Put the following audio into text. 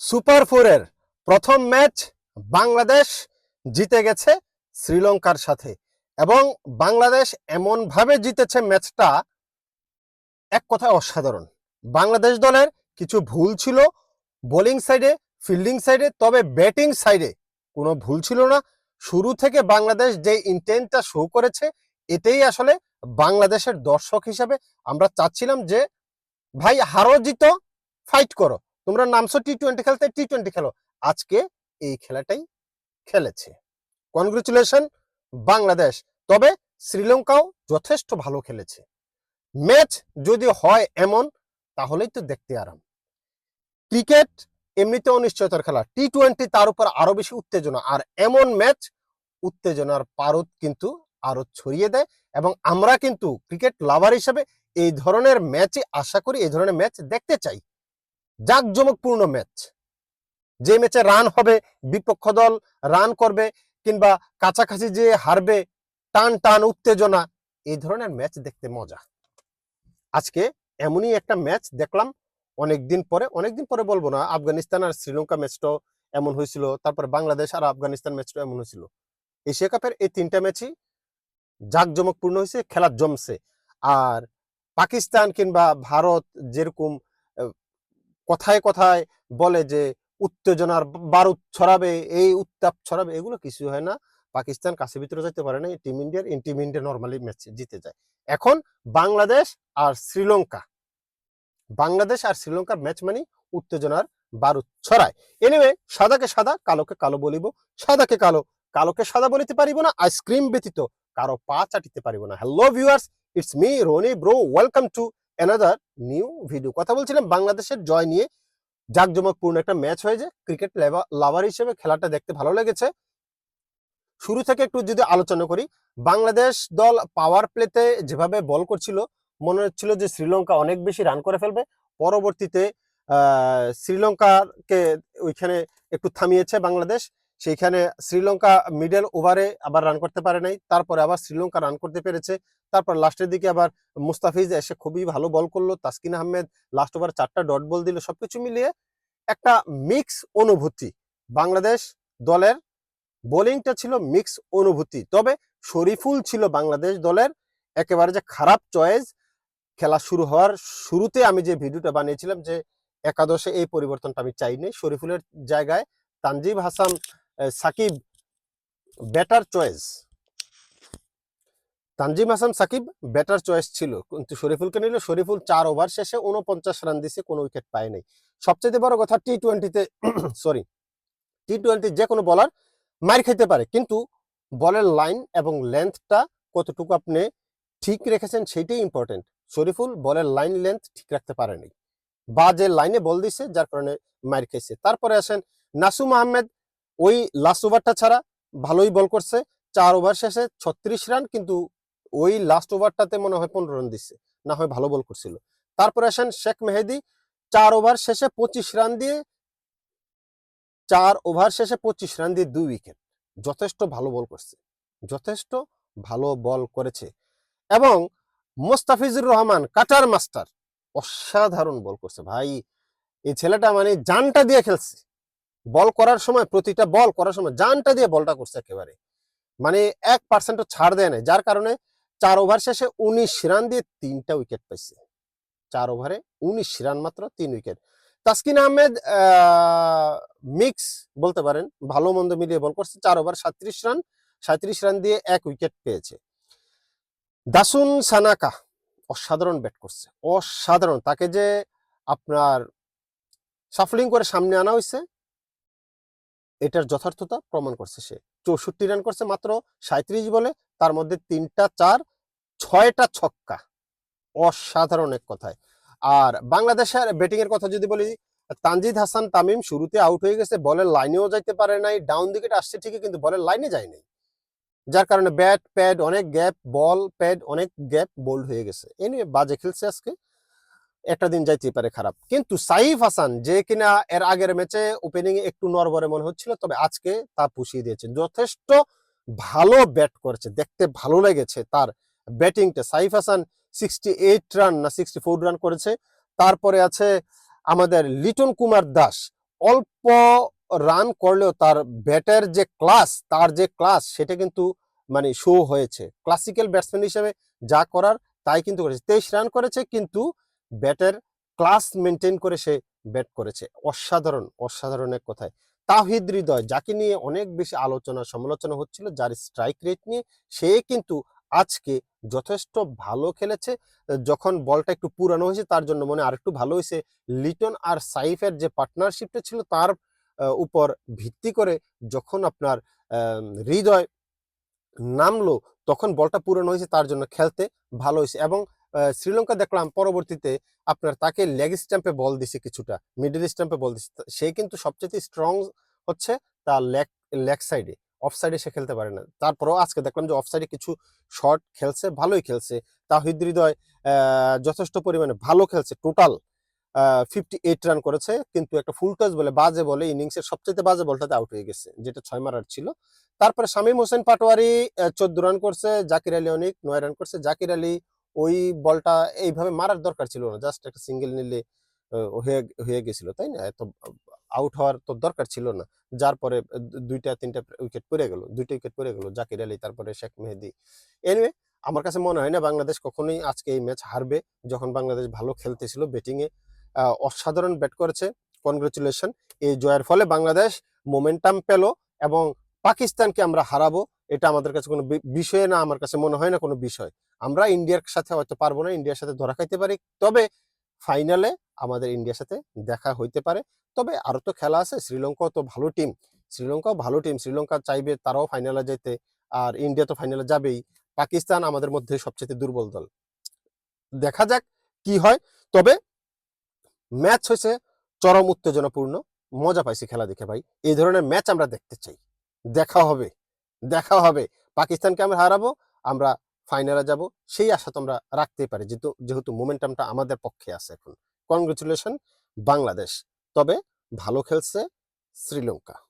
Super ফোরের প্রথম match Bangladesh জিতে গেছে শ্রীলঙ্কার সাথে। এবং বাংলাদেশ এমনভাবে জিতেছে ম্যাচটা, এক কথায় অসাধারণ। বাংলাদেশ দলের কিছু ভুল ছিল, বোলিং সাইডে, ফিল্ডিং সাইডে, তবে ব্যাটিং সাইডে কোনো ভুল ছিল না। শুরু থেকে বাংলাদেশ যে ইন্টেন্টটা শো করেছে, এটাই আসলে বাংলাদেশের দর্শক হিসেবে আমরা চাচ্ছিলাম যে, ভাই হারো জিত ফাইট করো। তোমরা নামছো টি টোয়েন্টি খেলতে টি টোয়েন্টি খেলো। আজকে এই খেলাটাই খেলেছে। কনগ্রেচুলেশন বাংলাদেশ। তবে শ্রীলঙ্কাও যথেষ্ট ভালো খেলেছে। ম্যাচ যদি হয় এমন, তাহলেই তো দেখতে আরাম। ক্রিকেট এমনিতে অনিশ্চয়তার খেলা। টি টোয়েন্টি তার উপর আরও বেশি উত্তেজনা। আর এমন ম্যাচ উত্তেজনার পারদ কিন্তু আরও ছড়িয়ে দেয়। এবং আমরা কিন্তু ক্রিকেট লাভার হিসেবে এই ধরনের ম্যাচই আশা করি, এই ধরনের ম্যাচ দেখতে চাই। জাঁকজমকপূর্ণ ম্যাচ। যে ম্যাচে রান হবে বিপক্ষ দল, রান করবে কিংবা কাছাকাছি যে হারবে, টান টান উত্তেজনা এই ধরনের ম্যাচ দেখতে মজা। আজকে এমনই একটা ম্যাচ দেখলাম, অনেকদিন পরে অনেকদিন পরে বলব না, আফগানিস্তান আর শ্রীলঙ্কা ম্যাচটাও এমন হয়েছিল, তারপরে বাংলাদেশ আর আফগানিস্তান ম্যাচটাও এমন হয়েছিল। এশিয়া কাপের এই তিনটা ম্যাচই জাঁকজমকপূর্ণ হয়েছে, খেলা জমছে। আর পাকিস্তান কিংবা ভারত যেরকম কথায় কথায় বলে যে, উত্তেজনার বারুদ ছড়াবে, এই উত্তাপ ছড়াবে, এগুলো কিছু হয় না। পাকিস্তান কাছে ভিতরে যেতে পারে না টিম ইন্ডিয়ার ইন টিম ইন্ডিয়া নর্মালি ম্যাচ জিতে যায়। এখন বাংলাদেশ আর শ্রীলঙ্কা, বাংলাদেশ আর শ্রীলঙ্কার ম্যাচ মানে উত্তেজনার বারুদ ছড়ায়। এনিওয়ে সাদাকে সাদা, কালোকে কালো বলিব। সাদাকে কালো, কালোকে সাদা বলিতে পারিব না আইসক্রিম ব্যতীত কারও পা চাটিতে পারিব না। Hello viewers it's me Roni bro welcome to another new video কথা বলছিলাম বাংলাদেশের জয় নিয়ে। জাঁকজমকপূর্ণ একটা ম্যাচ হয়েছে। ক্রিকেট লাভার হিসেবে খেলাটা দেখতে ভালো লেগেছে। শুরু থেকে একটু যদি আলোচনা করি, বাংলাদেশ দল পাওয়ার প্লেতে যেভাবে বল করছিল, মনে হচ্ছিল যে শ্রীলঙ্কা অনেক বেশি রান করে ফেলবে। পরবর্তীতে শ্রীলঙ্কাকে ওইখানে একটু থামিয়েছে বাংলাদেশ। সেইখানে শ্রীলঙ্কা মিডল ওভারে আবার রান করতে পারে নাই, তারপরে আবার শ্রীলঙ্কা রান করতে পেরেছে, তারপর লাস্টের দিকে আবার মুস্তাফিজ এসে খুবই ভালো বল করল, তাসকিন আহমেদ লাস্ট ওভার চারটা ডট বল দিল, সবকিছু মিলিয়ে একটা মিক্স অনুভূতি। বাংলাদেশ দলের বোলিংটা ছিল মিক্স অনুভূতি, তবে শরীফুল ছিল বাংলাদেশ দলের একেবারে যে খারাপ চয়েস খেলা শুরু হওয়ার শুরুতে আমি যে ভিডিওটা বানিয়েছিলাম যে একাদশে এই পরিবর্তনটা আমি চাইনি, শরীফুলের জায়গায় Tanjib Hasan Sakib better choice Tanzim Hasan, Sakib better choice ছিল। কিন্তু শরীফুলকে নিল শরীফুল চার ওভার শেষে উনপঞ্চাশ রান দিছে, কোনো উইকেট পায় নাই। সবচেয়ে বড় কথা টি টোয়েন্টিতে সরি টি টোয়েন্টি যে কোনো বলার মার খেতে পারে। কিন্তু বলের লাইন এবং লেন্থটা কতটুকু আপনি ঠিক রেখেছেন সেটাই ইম্পর্টেন্ট শরীফুল বলের লাইন লেন্থ ঠিক রাখতে পারেনি বা যে লাইনে বল দিছে, যার কারণে মার খেয়েছে। তারপরে আসেন নাসুম আহমেদ ওই লাস্ট ওভারটা ছাড়া ভালোই বল করছে। চার ওভার শেষে ছত্রিশ রান কিন্তু ওই লাস্ট ওভারটাতে মনে হয় পনেরো রান দিচ্ছে। না হয় ভালো বল করছিল। তারপরে আসেন শেখ মেহেদি, চার ওভার শেষে পঁচিশ রান দিয়ে চার ওভার শেষে পঁচিশ রান দিয়ে দুই উইকেট যথেষ্ট ভালো বল করছে। যথেষ্ট ভালো বল করেছে। এবং মোস্তাফিজুর রহমান, কাটার মাস্টার, অসাধারণ বল করছে। ভাই, এই ছেলেটা মানে জানটা দিয়ে খেলছে। বল করার সময়, প্রতিটা বল করার সময় জানটা দিয়ে বলটা করছে একেবারে। মানে এক পার্সেন্টও ছাড় দেয় না যার কারণে চার ওভার শেষে উনিশ রান দিয়ে তিনটা উইকেট পাইছে। চার ওভারে উনিশ রান মাত্র তিন উইকেট তাসকিন আহমেদ মিক্স বলতে পারেন, ভালো মন্দ মিলিয়ে বল করছে। চার ওভার সাত্রিশ রান, সাঁত্রিশ রান দিয়ে এক উইকেট পেয়েছে। দাসুন সানাকা অসাধারণ ব্যাট করছে। অসাধারণ। তাকে যে আপনার সাফলিং করে সামনে আনা হয়েছে এটার যথার্থতা প্রমাণ করছে সে। চৌষট্টি রান করছে মাত্র সাঁত্রিশ বলে, তার মধ্যে তিনটা চার, ছয়টা ছক্কা। অসাধারণ এক কথায়। আর বাংলাদেশের ব্যাটিং এর কথা যদি বলি, তানজিদ হাসান তামিম শুরুতে আউট হয়ে গেছে বলের লাইনেও যাইতে পারে নাই ডাউন দিকে আসছে ঠিকই, কিন্তু বলের লাইনে যায় নাই। যার কারণে ব্যাট প্যাড অনেক গ্যাপ বল প্যাড অনেক গ্যাপ বোল্ড হয়ে গেছে। এনে বাজে খেলছে আজকে। একটা দিন যাইতে পারে খারাপ। কিন্তু সাইফ হাসান, যে কিনা এর আগের ম্যাচে ওপেনিং এ একটু নরবরে মনে হচ্ছিল, তবে আজকে তা পুষিয়ে দিয়েছে যথেষ্ট ভালো ব্যাট করেছে, দেখতে ভালো লেগেছে তার ব্যাটিংটা Saif Hasan sixty eight run না সিক্সটি ফোর রান করেছে, তারপরে আছে আমাদের লিটন কুমার দাস। অল্প রান করলেও তার ব্যাটের যে ক্লাস তার যে ক্লাস সেটা কিন্তু মানে শো হয়েছে। ক্লাসিক্যাল ব্যাটসম্যান হিসেবে যা করার তাই কিন্তু করেছে। তেইশ রান করেছে, কিন্তু ব্যাটের ক্লাস মেনটেন করে সে ব্যাট করেছে। অসাধারণ অসাধারণ এক কথায়। তাহিদ হৃদয়, যাকে নিয়ে অনেক বেশি আলোচনা, সমালোচনা হচ্ছিল, যার স্ট্রাইক রেট নিয়ে সে কিন্তু আজকে যথেষ্ট ভালো খেলেছে। যখন বলটা একটু পুরানো হয়েছে, তার জন্য মনে হয় আরেকটু ভালো হয়েছে। লিটন আর সাইফের যে পার্টনারশিপটা ছিল, তার উপর ভিত্তি করে যখন আপনার হৃদয় নামলো, তখন বলটা পুরানো হয়েছে, তার জন্য খেলতে ভালো হয়েছে। এবং শ্রীলঙ্কা দেখলাম পরবর্তীতে আপনার তাকে লেগ স্ট্যাম্পে বল দিছে কিছুটা মিডল স্ট্যাম্পে বল দিছে। সে কিন্তু সবচেয়ে স্ট্রং হচ্ছে তার লেগ লেগ সাইডে অফ সাইডে সে খেলতে পারে না। তারপরেও আজকে দেখলাম যে অফ সাইডে কিছু শট খেলছে, ভালোই খেলছে। তাহিদ হৃদয় যথেষ্ট পরিমাণে ভালো খেলছে। টোটাল ফিফটি এইট রান করেছে। কিন্তু একটা ফুল টস বলে, বাজে বলে ইনিংসের সবচেয়ে বাজে বলটাতে আউট হয়ে গেছে, যেটা ছয় মারার ছিল। তারপরে শামীম হোসেন পাটোয়ারি চোদ্দ রান করছে। জাকির আলী অনেক নয় রান করছে। জাকির আলী ওই বলটা এইভাবে মারার দরকার ছিল না জাস্ট একটা সিঙ্গেল নিলে হয়ে হয়ে গেছিল, তাই না? এত আউট হওয়ার তো দরকার ছিল না। যার পরে দুইটা, তিনটা উইকেট পড়ে গেল, দুইটা উইকেট পড়ে গেল, জাকির আলী, তারপরে শেখ মেহেদি। এনিওয়ে আমার কাছে মনে হয় না বাংলাদেশ কখনোই আজকে এই ম্যাচ হারবে। যখন বাংলাদেশ ভালো খেলতেছিল ব্যাটিং এ অসাধারণ ব্যাট করেছে। কনগ্রেচুলেশন এই জয়ের ফলে বাংলাদেশ মোমেন্টাম পেল এবং পাকিস্তানকে আমরা হারাবো, এটা আমাদের কাছে কোনো বিষয় না, আমার কাছে মনে হয় না কোনো বিষয়। আমরা ইন্ডিয়ার সাথে হয়তো পারব না ইন্ডিয়ার সাথে ধরা খাইতে পারি। তবে ফাইনালে আমাদের ইন্ডিয়ার সাথে দেখা হইতে পারে। তবে আরও তো খেলা আছে, শ্রীলঙ্কাও তো ভালো টিম শ্রীলঙ্কাও ভালো টিম শ্রীলঙ্কা চাইবে তারাও ফাইনালে যেতে, আর ইন্ডিয়া তো ফাইনালে যাবেই। পাকিস্তান আমাদের মধ্যে সবচেয়ে দুর্বল দল। দেখা যাক কি হয়। তবে ম্যাচ হয়েছে চরম উত্তেজনাপূর্ণ। মজা পাইছি খেলা দেখে ভাই। এই ধরনের ম্যাচ আমরা দেখতে চাই। দেখা হবে দেখা হবে। পাকিস্তানকে আমরা হারাবো, আমরা ফাইনালে যাব, সেই আশা তোমরা রাখতেই পারি। যেহেতু যেহেতু মোমেন্টামটা আমাদের পক্ষে আছে এখন। কনগ্রেচুলেশন বাংলাদেশ। তবে ভালো খেলছে শ্রীলঙ্কা।